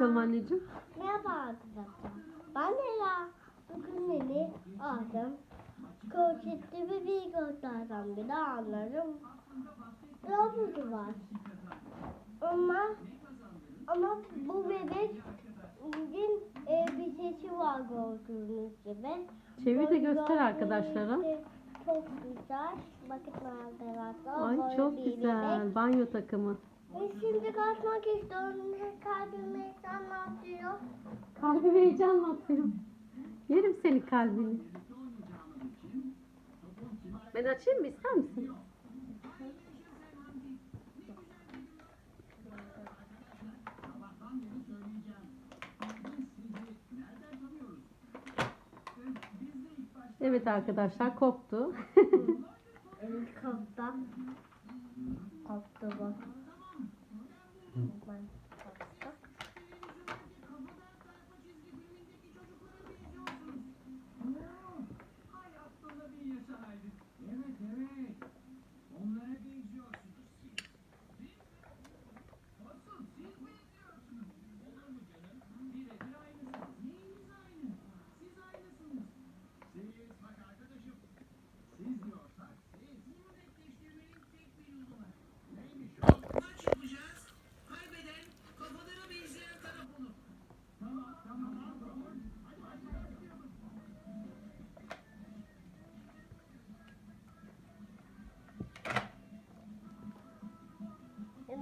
Bakalım anneciğim. Merhaba arkadaşlar. Ben Ela. Bugün yeni aldım. Kroşetli bir bir gösterdim. Bir de anlarım. Robotu var. Ama ama bu bebek bugün elbisesi var gördüğünüz gibi. Çevir de göster arkadaşlara. Çok güzel. Bakın arkadaşlar. Ay çok bir güzel. bebek. Banyo takımı. Ve şimdi kaçmak istiyorum. Kalbim ekran atıyor. Kalbim heyecanla atıyor. Yerim senin kalbini. Ben açayım mı ister misin? Evet arkadaşlar koptu. Evet kapta. Kapta bak. Ben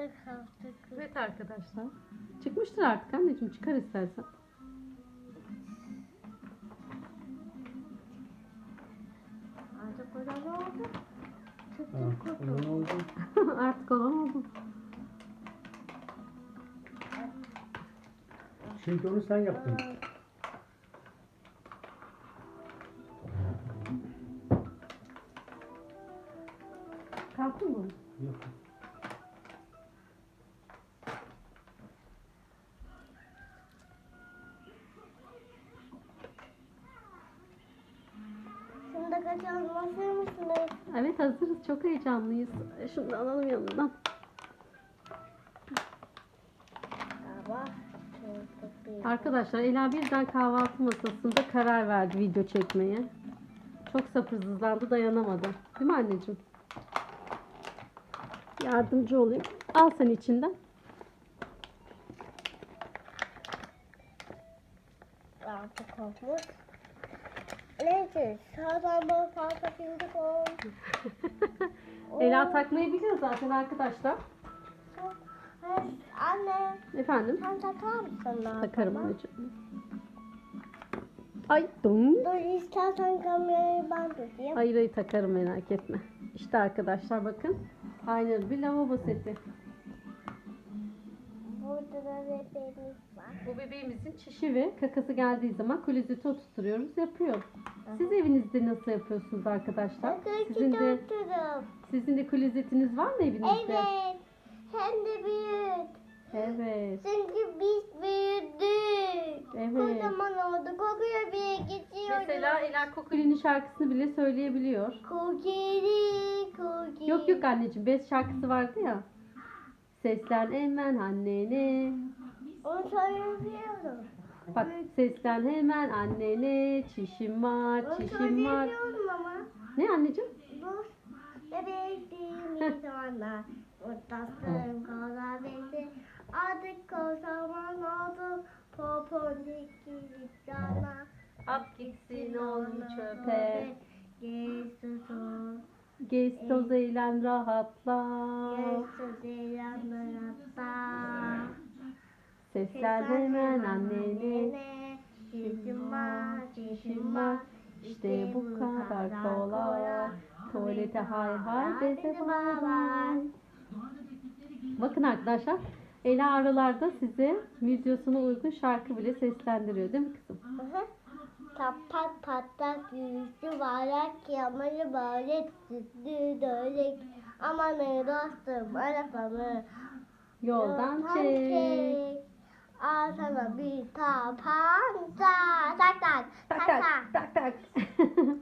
Şimdi kapta. Evet arkadaşlar. Çıkmıştır artık anneciğim çıkar istersen. Artık o da ne oldu? Ha, kutu. olan oldu. artık olan oldu. Çünkü onu sen yaptın. Evet hazırız. Çok heyecanlıyız. Şunu da alalım yanından. Arkadaşlar Ela birden kahvaltı masasında karar verdi video çekmeye. Çok sabırsızlandı dayanamadı. Değil mi anneciğim? Yardımcı olayım. Al sen içinden. Artık korkmuş. Neyse. Sağdan bana. Ela takmayı biliyor zaten arkadaşlar. Anne. Efendim? Sen takar mısın? daha Takarım bana? anneciğim. Ay dum. Dur istersen kamerayı ben tutayım. Hayır hayır takarım merak etme. İşte arkadaşlar bakın. Aynen bir lavabo seti. Burada da bebeğimiz var. Bu bebeğimizin çişi ve kakası geldiği zaman klozete oturtuyoruz yapıyor. Siz evinizde nasıl yapıyorsunuz arkadaşlar? Sizin de sizin de klozetiniz var mı evinizde? Evet. Hem de büyük. Evet. Çünkü biz büyüdük. Evet. Kocaman oldu. Kokuyor bir geçiyoruz. Mesela Ela Kokuli'nin şarkısını bile söyleyebiliyor. Kokiri, kokiri. Yok yok anneciğim bez şarkısı vardı ya. Seslen hemen annene. Onu söyleyebiliyorum. Bak seslen hemen annene. Çişim var, Onu çişim var. söyleyebiliyorum ama. Ne anneciğim? Bu bebeğim zamanlar. Mutlasın kola beni. Artık kocaman oldu. Popondaki cana. At gitsin oğlum çöpe. Yesus'un. Gez toz eğlen rahatla. Yesus eyanlarında. Seslen hemen annene. Çişim var, çişim var. İşte bu kadar kolay. Tuvalete hay hay beze bay bay. Bakın arkadaşlar Ela aralarda size videosuna uygun şarkı bile seslendiriyor değil mi kızım? Kapat patlak yüzü varak yamanı böyle sütlü dölek. Amanı dostum arabamı Yoldan çek. Al sana bir tapanca. Tak tak Tak tak tak tak.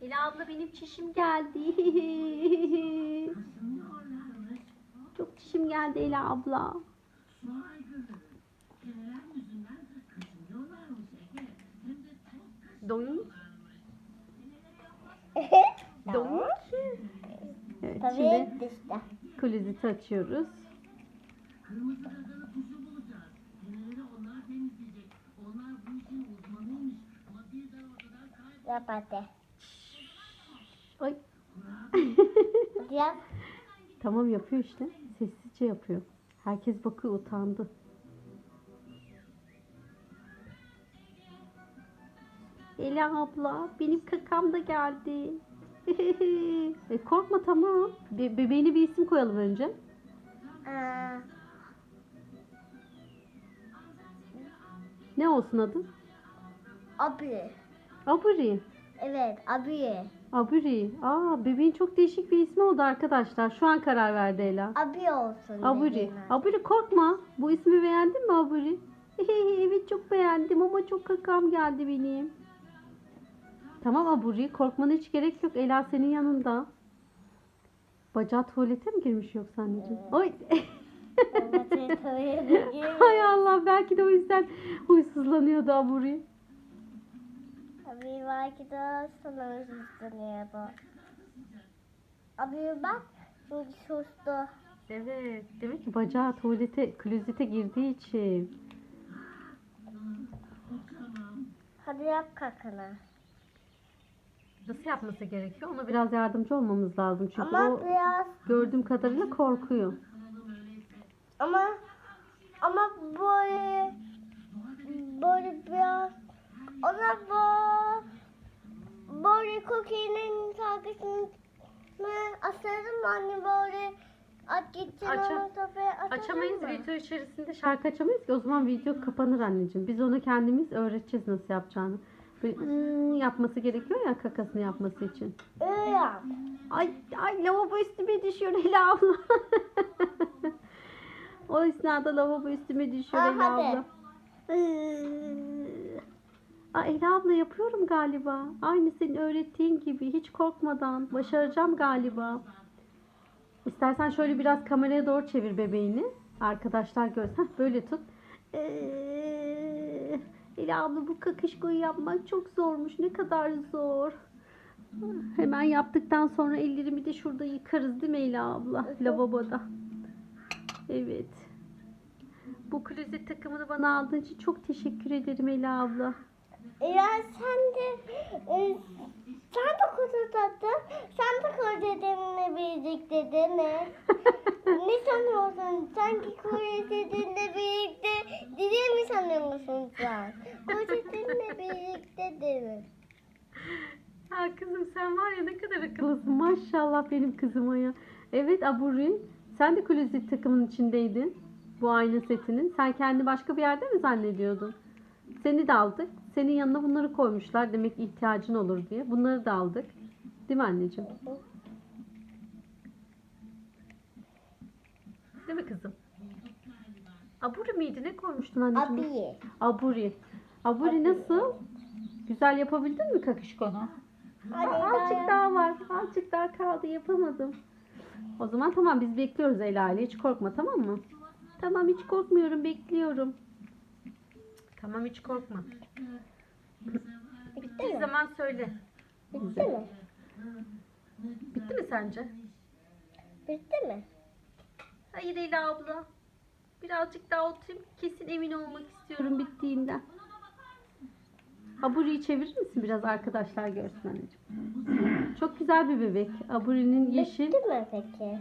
Ela abla benim çişim geldi. Çok dişim geldi Ela abla. Doink. Tamam. Evet, Tabii şimdi dışta. klozeti açıyoruz. Yap hadi. Yap. Tamam yapıyor işte. Sessizce yapıyor. Herkes bakıyor utandı. Ela abla benim kakam da geldi. e, korkma tamam. Be- bebeğine bir isim koyalım önce. Aa, Ne olsun adı? abi. Aburi. Evet abi. Aburi. Aa bebeğin çok değişik bir ismi oldu arkadaşlar. Şu an karar verdi Ela. Abi olsun. Aburi. dedim ben. Aburi korkma. Bu ismi beğendin mi Aburi? evet çok beğendim ama çok kakam geldi benim. Tamam Aburi korkmana hiç gerek yok. Ela senin yanında. Bacağı tuvalete mi girmiş yoksa anneciğim? Oy. Hay Allah belki de o yüzden huysuzlanıyordu Aburi. Abi belki de sana bu. Abi bak. Şimdi sustu. Evet. Demek ki bacağı tuvalete, klozete girdiği için. Hadi yap kakını. Nasıl yapması gerekiyor? Ona biraz yardımcı olmamız lazım. Çünkü Ama o biraz gördüğüm kadarıyla korkuyor. ama ama böyle böyle biraz ona bu böyle cookie'nin şarkısını asarım anne böyle at gitsin Aça- onu sofraya Açamayız mı? video içerisinde şarkı açamayız ki o zaman video kapanır anneciğim. Biz ona kendimiz öğreteceğiz nasıl yapacağını. "Iı" yapması gerekiyor ya kakasını yapması için. Öyle yap. Ay ay lavabo üstüme düşüyor Ela abla. o esnada lavabo üstüme düşüyor Ha, Ela hadi. abla. Aa, Ela abla yapıyorum galiba. Aynı senin öğrettiğin gibi hiç korkmadan başaracağım galiba. İstersen şöyle biraz kameraya doğru çevir bebeğini. Arkadaşlar görsün. Böyle tut. Ee, Ela abla bu kakışkoyu yapmak çok zormuş. Ne kadar zor. Hemen yaptıktan sonra ellerimi de şurada yıkarız değil mi Ela abla? Lavaboda. Evet. Bu klozet takımını bana aldığın için çok teşekkür ederim Ela abla. Ya sen de e, sen de kutu tattın. Sen de kuzetinle birlikte değil mi? Ne sanıyorsun? Sanki kuzetinle birlikte değil mi sanıyorsun sen? Kuzetinle birlikte değil? Ha kızım sen var ya ne kadar akıllısın. Maşallah benim kızıma ya. Evet Aburi sen de klozet takımının içindeydin. Bu ayna setinin. Sen kendi başka bir yerde mi zannediyordun? Seni de aldık. Senin yanına bunları koymuşlar. Demek ihtiyacın olur diye. Bunları da aldık. Değil mi anneciğim? Değil mi kızım? Aburi miydi? Ne koymuştun anneciğim? Abi. Aburi. Aburi nasıl? Güzel yapabildin mi kakışkonu? Hadi Aa, Azıcık daha var. Azıcık daha kaldı. Yapamadım. O zaman tamam biz bekliyoruz Ela ile. Hiç korkma tamam mı? Tamam hiç korkmuyorum. Bekliyorum. Tamam hiç korkma. Bitti Bittiği mi? zaman söyle. Bitti mi? Bitti mi sence? Bitti mi? Hayır Ela abla. Birazcık daha oturayım. Kesin emin olmak istiyorum bittiğinden. Aburi'yi çevirir misin biraz arkadaşlar görsün anneciğim. Çok güzel bir bebek. Aburi'nin yeşil, Bitti mi peki?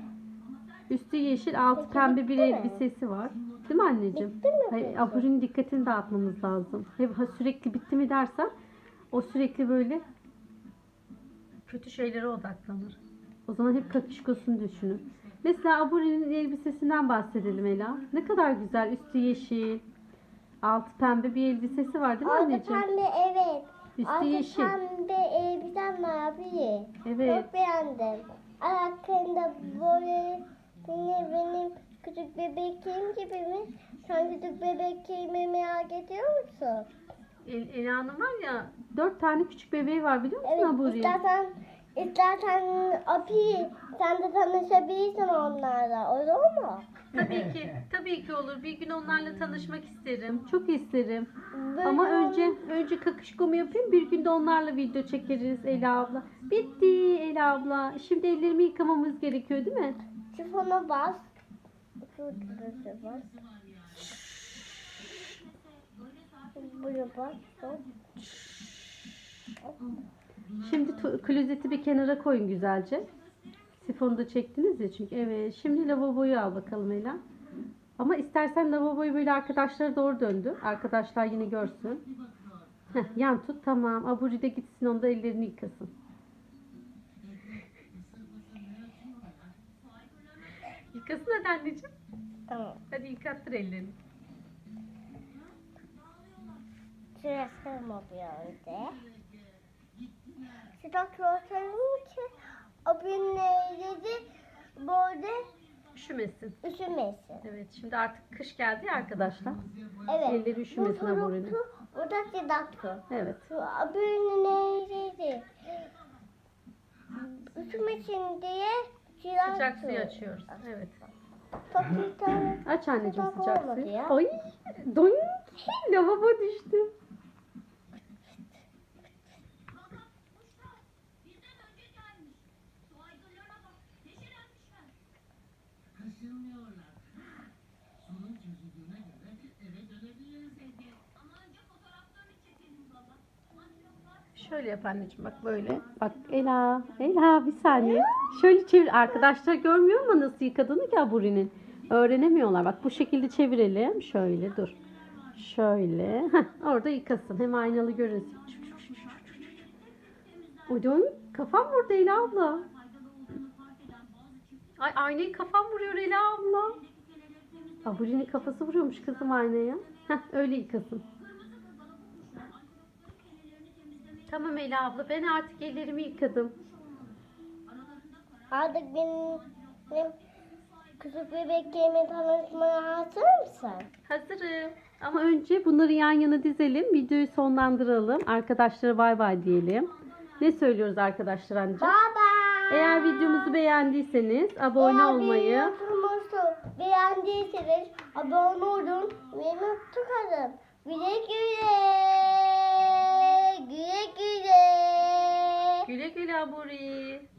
üstü yeşil, altı Peki, pembe bir mi? elbisesi var. Değil mi anneciğim? Bitti mi Hayır? Aburi'nin dikkatini dağıtmamız lazım. Hep ha, sürekli bitti mi dersen o sürekli böyle kötü şeylere odaklanır. O zaman hep kakışkosunu düşünün. Mesela Aburi'nin elbisesinden bahsedelim Ela. Ne kadar güzel. Üstü yeşil, altı pembe bir elbisesi var değil mi Altı anneciğim? pembe evet. Üstü Altı yeşil. pembe elbisen var abi. Evet. Çok beğendim. Ayaklarında böyle yine benim küçük bebeğim gibi mi? Sen küçük bebeğimi merak ediyor musun? El, Ela'nın var ya dört tane küçük bebeği var biliyor musun Evet Aburi? istersen İstersen Abi sen de tanışabilirsin onlarla. Olur mu? Tabii ki, tabii ki olur. Bir gün onlarla tanışmak isterim. Çok isterim. Böyle Ama önce önce kakışkomu yapayım. Bir gün de onlarla video çekeriz Ela abla. Bitti Ela abla. Şimdi ellerimi yıkamamız gerekiyor değil mi? Sifona bas. Şurada bas. Buraya bas. hop. Şimdi klozeti bir kenara koyun güzelce. Sifonu da çektiniz ya çünkü. Evet. Şimdi lavaboyu al bakalım Ela. Ama istersen lavaboyu böyle arkadaşlara doğru döndü. Arkadaşlar yine görsün. Heh, yan tut tamam. Aburi de gitsin onda ellerini yıkasın. Yıkasın hadi anneciğim. Tamam. Hadi yıkattır ellerini. Şurası mı böyle? Şurada gösterelim ki abinleri böyle Üşümesin. üşümesin. Evet şimdi artık kış geldi ya arkadaşlar. Evet. Elleri üşümesin turuktu, Bu da sıdaktı. Evet. Şu abinleri üşümesin diye sıcak, Sıcak suyu açıyoruz. Evet. Aç anneciğim Sıcak sıcak olmadı suyu. ya. Ay doink lavabo düştü. Şöyle yap anneciğim bak böyle. Bak Ela, Ela bir saniye. Şöyle çevir. Arkadaşlar görmüyor ama nasıl yıkadığını ki aburinin. Öğrenemiyorlar. Bak bu şekilde çevirelim. Şöyle dur. Şöyle. Heh, orada yıkasın. Hem aynalı görünsün. Udun kafam vurdu Ela abla. Ay aynayı kafam vuruyor Ela abla. Aburinin kafası vuruyormuş kızım aynaya. Heh, öyle yıkasın. Tamam Ela abla ben artık ellerimi yıkadım. Artık benim, benim küçük bebeklerimi tanışmaya hazır mısın? Hazırım. Ama önce bunları yan yana dizelim. Videoyu sonlandıralım. Arkadaşlara bay bay diyelim. Ne söylüyoruz arkadaşlar anneciğim? Baba. Eğer videomuzu beğendiyseniz abone olmayı, Videomuzu beğendiyseniz abone olun ve mutlu kalın. Güle güle. Güle güle. güle güle aburi.